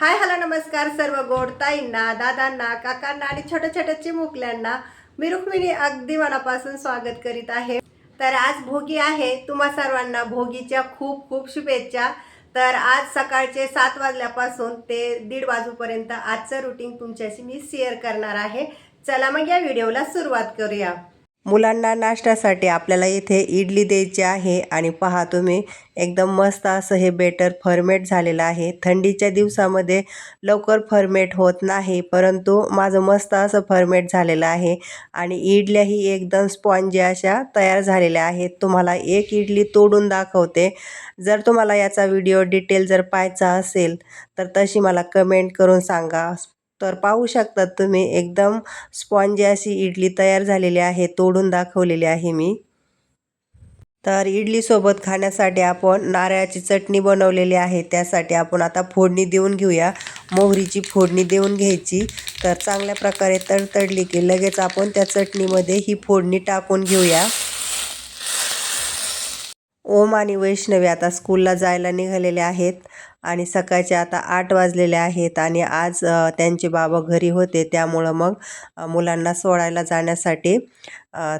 Hi hello नमस्कार सर्व गोड ताईंना दादांना काकांना आणि छोट्या छोट्या चिमुकल्यांना. मी रुक्मिणी अगदी मनापासून स्वागत करीत आहे. तर आज भोगी आहे तुम्हा सर्वांना भोगीच्या खूप खूप शुभेच्छा. तर आज सकाळचे सात वाजल्यापासून ते दीड वाजूपर्यंत आजचं रुटीन तुमच्याशी मी शेअर करणार आहे. चला मग या व्हिडिओला सुरुवात करूया. मुलांना नाश्त्यासाठी आपल्याला इथे इडली द्यायची आहे आणि पहा तुम्ही एकदम मस्त असं हे बेटर फर्मेट झालेलं आहे. थंडीच्या दिवसामध्ये लवकर फर्मेट होत नाही परंतु माझं मस्त असं फर्मेट झालेलं आहे आणि इडल्याही एकदम स्पॉन्जी अशा तयार झालेल्या आहेत. तुम्हाला एक इडली तोडून दाखवते. जर तुम्हाला याचा व्हिडिओ डिटेल जर पाहायचा असेल तर तशी मला कमेंट करून सांगा. तर पाहू शकतात तुम्ही एकदम स्पॉन्जी अशी इडली तयार झालेली आहे तोडून दाखवलेली आहे मी. तर इडलीसोबत खाण्यासाठी आपण नारळाची चटणी बनवलेली आहे त्यासाठी आपण आता फोडणी देऊन घेऊया. मोहरीची फोडणी देऊन घ्यायची. तर चांगल्या प्रकारे तडतडली की लगेच आपण त्या चटणीमध्ये ही फोडणी टाकून घेऊया. ओम आणि वैष्णवी आता स्कूलला जायला निघालेले आहेत. आणि सकाळचे आता आठ वाजलेले आहेत आणि आज त्यांचे बाबा घरी होते. त्यामुळं मग मुलांना सोडायला जाण्यासाठी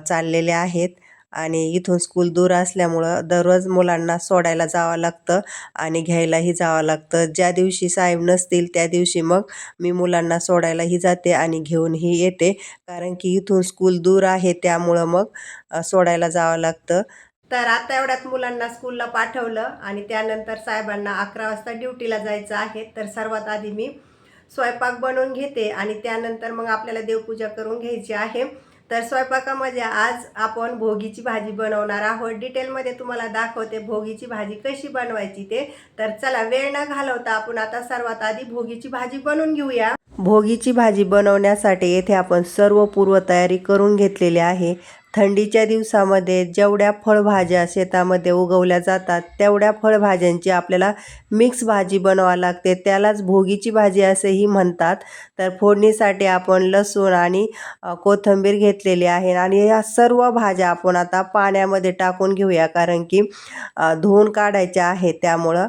चाललेले आहेत. आणि इथून स्कूल दूर असल्यामुळं दररोज मुलांना सोडायला जावं लागतं आणि घ्यायलाही जावं लागतं. ज्या दिवशी साहेब नसतील त्या दिवशी मग मी मुलांना सोडायलाही जाते आणि घेऊनही येते. कारण की इथून स्कूल दूर आहे त्यामुळं मग सोडायला जावं लागतं. तर आता एवढ्यात मुलांना स्कूलला पाठवलं आणि त्यानंतर साहेबांना अकरा वाजता ड्युटीला जायचं आहे. तर सर्वात आधी मी स्वयंपाक बनवून घेते आणि त्यानंतर मग आपल्याला देवपूजा करून घ्यायची आहे. तर स्वयंपाकामध्ये आज आपण भोगीची भाजी बनवणार आहोत. डिटेलमध्ये तुम्हाला दाखवते भोगीची भाजी कशी बनवायची ते. तर चला वेळ न घालवता आपण आता सर्वात आधी भोगीची भाजी बनवून घेऊया. भोगीची भाजी बनवण्यासाठी येथे आपण सर्व पूर्वतयारी करून घेतलेली आहे. थंडीच्या दिवसामध्ये जेवढ्या फळभाज्या शेतामध्ये उगवल्या जातात तेवढ्या फळभाज्यांची आपल्याला मिक्स भाजी बनवावी लागते. त्यालाच भोगीची भाजी असेही म्हणतात. तर फोडणीसाठी आपण लसूण आणि कोथिंबीर घेतलेली आहे आणि या सर्व भाज्या आपण आता पाण्यामध्ये टाकून घेऊया. कारण की धुवून काढायच्या आहे त्यामुळं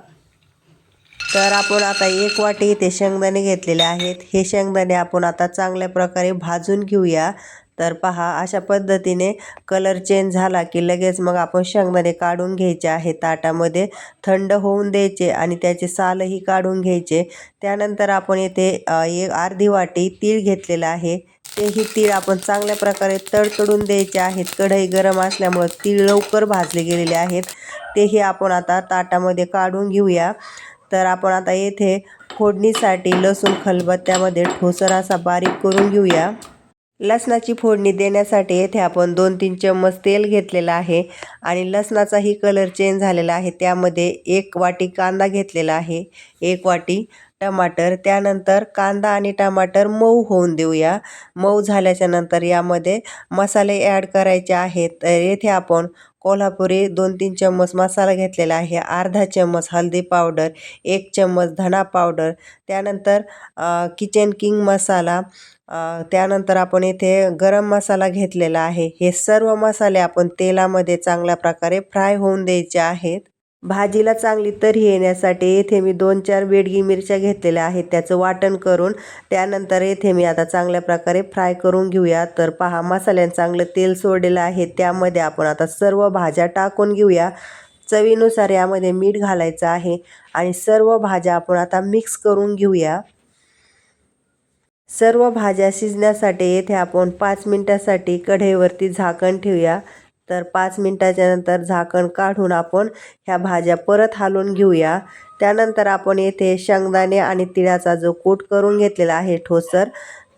तर आपण आता एक वाटी इथे शेंगदाणे घेतलेले आहेत. हे शेंगदाणे आपण आता चांगल्या प्रकारे भाजून घेऊया. तर पहा अशा पद्धतीने कलर चेंज झाला की लगेच मग आपण शेंगदाणे काढून घ्यायचे आहे ताटामध्ये. थंड होऊन द्यायचे आणि त्याचे सालही काढून घ्यायचे. त्यानंतर आपण येथे एक अर्धी वाटी तीळ घेतलेलं आहे. तेही तीळ आपण चांगल्या प्रकारे तडतडून द्यायचे आहेत. कढई गरम असल्यामुळं तीळ लवकर भाजले गेलेले आहेत. तेही आपण आता ताटामध्ये काढून घेऊया. तर आपण आता येथे फोडणीसाठी लसूण खलबत्त्यामध्ये ठोसर असा बारीक करून घेऊया. लसणाची फोडणी देण्यासाठी येथे आपण दोन तीन चम्मच तेल घेतलेलं आहे आणि लसणाचाही कलर चेंज झालेला आहे. त्यामध्ये एक वाटी कांदा घेतलेला आहे. एक वाटी टमाटर त्यानंतर कांदा आणि टमाटर मऊ होऊन देऊया. मऊ झाल्याच्यानंतर यामध्ये मसाले ॲड करायचे आहेत. तर येथे आपण कोल्हापुरी दोन तीन चम्मच मसाला घेतलेला आहे. अर्धा चम्मच हळदी पावडर एक चम्मच धना पावडर त्यानंतर किचन किंग मसाला त्यानंतर आपण येथे गरम मसाला घेतलेला आहे. हे सर्व मसाले आपण तेलामध्ये चांगल्या प्रकारे फ्राय होऊन द्यायचे आहेत. भाजीला चांगली तरी येण्यासाठी येथे मी दोन चार बेडगी मिरच्या घेतलेल्या आहेत. त्याचं वाटण करून त्यानंतर येथे मी आता चांगल्या प्रकारे फ्राय करून घेऊया. तर पहा मसाल्यानं चांगलं तेल सोडलेलं आहे. त्यामध्ये आपण आता सर्व भाज्या टाकून घेऊया. चवीनुसार यामध्ये मीठ घालायचं आहे आणि सर्व भाज्या आपण आता मिक्स करून घेऊया. सर्व भाज्या शिजण्यासाठी येथे आपण पाच मिनटासाठी कढईवरती झाकण ठेवूया. तर पाच मिनटाच्या नंतर झाकण काढून आपण ह्या भाज्या परत हालून घेऊया. त्यानंतर आपण येथे शेंगदाणे आणि तिळाचा जो कूट करून घेतलेला आहे ठोसर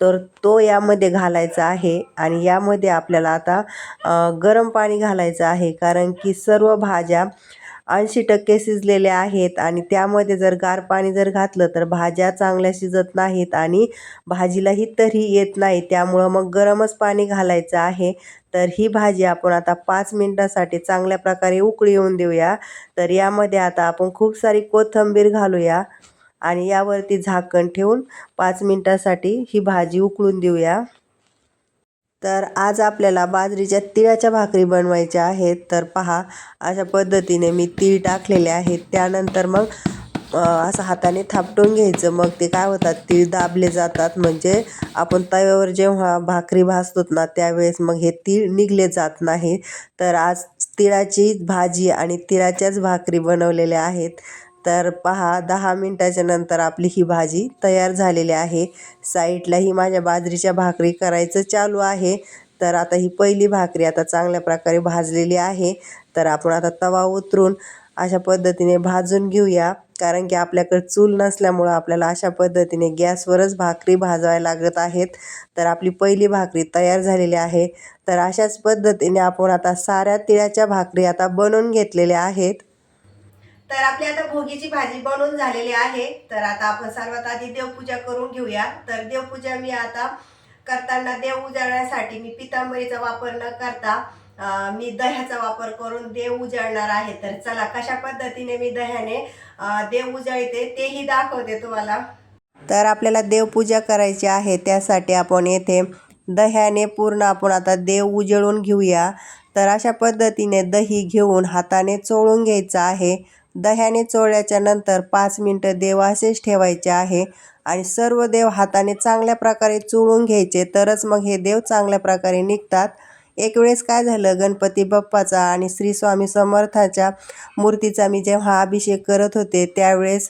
तर तो यामध्ये घालायचा आहे आणि यामध्ये आपल्याला आता गरम पाणी घालायचं आहे. कारण की सर्व भाज्या ऐंशी टक्के शिजलेले आहेत आणि त्यामध्ये जर गार पाणी जर घातलं तर भाज्या चांगल्या शिजत नाहीत आणि भाजीलाही तरी येत नाही. त्यामुळं मग गरमच पाणी घालायचं आहे. तर ही भाजी आपण आता पाच मिनटासाठी चांगल्या प्रकारे उकळी येऊन देऊया. तर यामध्ये आता आपण खूप सारी कोथिंबीर घालूया आणि यावरती झाकण ठेवून पाच मिनटासाठी ही भाजी उकळून देऊया. तर आज आपल्याला बाजरीच्या तिळाच्या भाकरी बनवायच्या आहेत. तर पहा अशा पद्धतीने मी तीळ टाकलेले आहेत. त्यानंतर मग असं हाताने थापटून घ्यायचं. मग ते काय होतात तीळ दाबले जातात. म्हणजे आपण तव्यावर जेव्हा भाकरी भाजतो ना त्यावेळेस मग हे तीळ निघले जात नाही. तर आज तिळाची भाजी आणि तिळाच्याच भाकरी बनवलेल्या आहेत. तर पहा दहा मिनटाच्या नंतर आपली ही भाजी तयार झालेली आहे. साईडलाही माझ्या बाजरीच्या भाकरी करायचं चालू आहे. तर आता ही पहिली भाकरी आता चांगल्या प्रकारे भाजलेली आहे. तर आपण आता तवा उतरून अशा पद्धतीने भाजून घेऊया. कारण की आपल्याकडे चूल नसल्यामुळं आपल्याला अशा पद्धतीने गॅसवरच भाकरी भाजवायला लागत आहेत. तर आपली पहिली भाकरी तयार झालेली आहे. तर अशाच पद्धतीने आपण आता साऱ्या तिळाच्या भाकरी आता बनवून घेतलेल्या आहेत. तर आपली आता भोगीची भाजी बनवून झालेली आहे. तर आता आपण सर्वात आधी देवपूजा करून घेऊया. तर देवपूजा मी आता करताना देव उजाळण्यासाठी मी पितांबरीचा वापर न करता मी दह्याचा वापर करून देव उजाळणार आहे. तर चला कशा पद्धतीने मी दह्याने देव उजाळते तेही दाखवते तुम्हाला. तर आपल्याला देवपूजा करायची आहे. त्यासाठी आपण येथे दह्याने पूर्ण आपण आता देव उजळून घेऊया. तर अशा पद्धतीने दही घेऊन हाताने चोळून घ्यायचं आहे. दह्याने चोळल्याच्या नंतर पाच मिनटं देव असेच ठेवायचे आहे आणि सर्व देव हाताने चांगल्या प्रकारे चोळून घ्यायचे तरच मग हे देव चांगल्या प्रकारे निघतात. एक वेळेस काय झालं गणपती बाप्पाचा आणि श्री स्वामी समर्थाच्या मूर्तीचा मी जेव्हा अभिषेक करत होते त्यावेळेस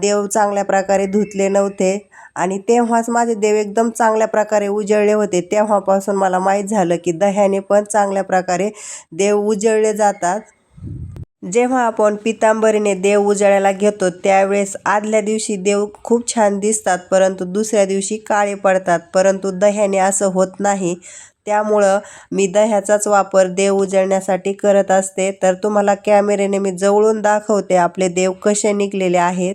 देव चांगल्या प्रकारे धुतले नव्हते आणि तेव्हाच माझे देव एकदम चांगल्या प्रकारे उजळले होते. तेव्हापासून मला माहीत झालं की दह्याने पण चांगल्या प्रकारे देव उजळले जातात. जेव्हा आपण पितांबरीने देव उजाळायला घेतो त्यावेळेस आदल्या दिवशी देव खूप छान दिसतात परंतु दुसऱ्या दिवशी काळे पडतात. परंतु दह्याने असं होत नाही. त्यामुळं मी दह्याचाच वापर देव उजळण्यासाठी करत असते. तर तुम्हाला कॅमेऱ्याने मी जवळून दाखवते आपले देव कसे निघलेले आहेत.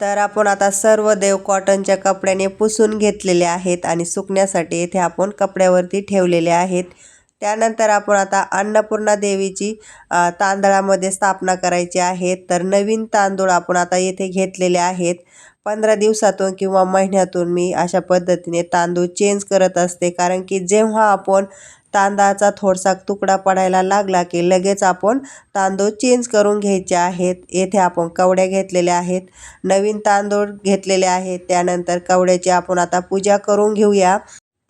तर आपण आता सर्व देव कॉटनच्या कपड्याने पुसून घेतलेले आहेत आणि सुकण्यासाठी येथे आपण कपड्यावरती ठेवलेले आहेत. त्यानंतर आपण आता अन्नपूर्णा देवीची तांदळामध्ये स्थापना करायची आहे. तर नवीन तांदूळ आपण आता येथे घेतलेले आहेत. पंधरा दिवसातून किंवा महिन्यातून मी अशा पद्धतीने तांदूळ चेंज करत असते. कारण की जेव्हा आपण तांदळाचा थोडासा तुकडा पडायला लागला की लगेच आपण तांदूळ चेंज करून घ्यायचे आहेत. येथे आपण कवड्या घेतलेल्या आहेत. नवीन तांदूळ घेतलेले आहेत. त्यानंतर कवड्याची आपण आता पूजा करून घेऊया.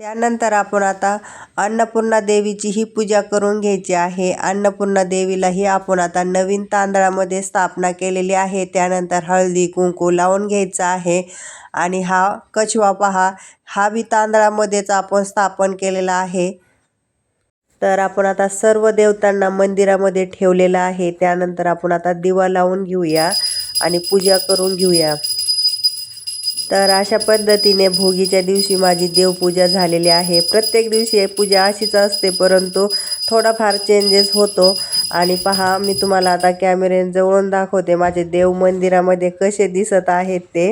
त्यानंतर आपण आता अन्नपूर्णा देवीची ही पूजा करून घ्यायची आहे. अन्नपूर्णा देवीलाही आपण आता नवीन तांदळामध्ये स्थापना केलेली आहे. त्यानंतर हळदी कुंकू लावून घ्यायचं आहे. आणि हा कछवा पहा हा बी तांदळामध्येच आपण स्थापन केलेला आहे. तर आपण आता सर्व देवतांना मंदिरामध्ये ठेवलेलं आहे. त्यानंतर आपण आता दिवा लावून घेऊया आणि पूजा करून घेऊया. तर अशा पद्धतीने भोगीच्या दिवशी माझी देवपूजा झालेली आहे. प्रत्येक दिवशी पूजा अशीच असते परंतु थोडाफार चेंजेस होतो. आणि पहा मी तुम्हाला आता कॅमेऱ्यांजवळून दाखवते माझे देव मंदिरामध्ये कसे दिसत आहेत ते.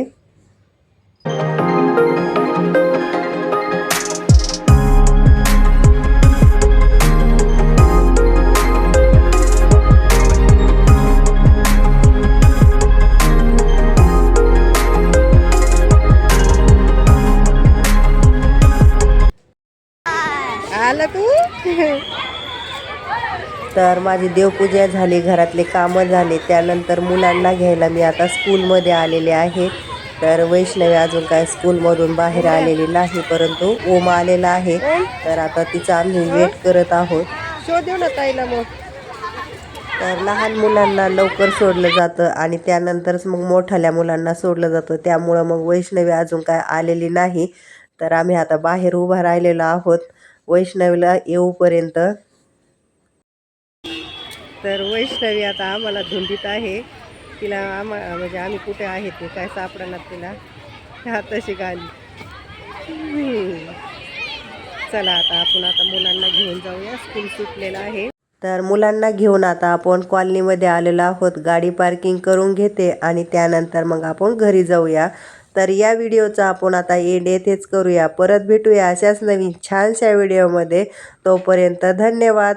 तर माझी देवपूजा झाली घरातले कामं झाले. त्यानंतर मुलांना घ्यायला मी आता स्कूलमध्ये आलेले आहे. तर वैष्णवी अजून काय स्कूलमधून बाहेर आलेली नाही परंतु ओम आलेला आहे. तर आता तिचा आम्ही वेट करत आहोत. शो देऊ ना ताईला मग. तर लहान मुलांना लवकर सोडलं जातं आणि त्यानंतरच मग मोठाल्या मुलांना सोडलं जातं. त्यामुळं मग वैष्णवी अजून काय आलेली नाही. तर आम्ही आता बाहेर उभा राहिलेलो आहोत. वैष्णवीला येऊपर्यंत तर वैष्णवी आता आम्हाला धुंदीत आहे. तिला आम्हा म्हणजे आम्ही कुठे आहे ते काय सापडणार तिला? हा तशी गाली. चला आता आपण आता मुलांना घेऊन जाऊया. स्कूल सुटलेला आहे. तर मुलांना घेऊन आता आपण कॉलनीमध्ये आलेलो आहोत. गाडी पार्किंग करून घेते आणि त्यानंतर मग आपण घरी जाऊया. तर या व्हिडिओचा आपण आता एंड येथेच करूया. परत भेटूया अशाच नवीन छानशा व्हिडिओमध्ये. तोपर्यंत धन्यवाद.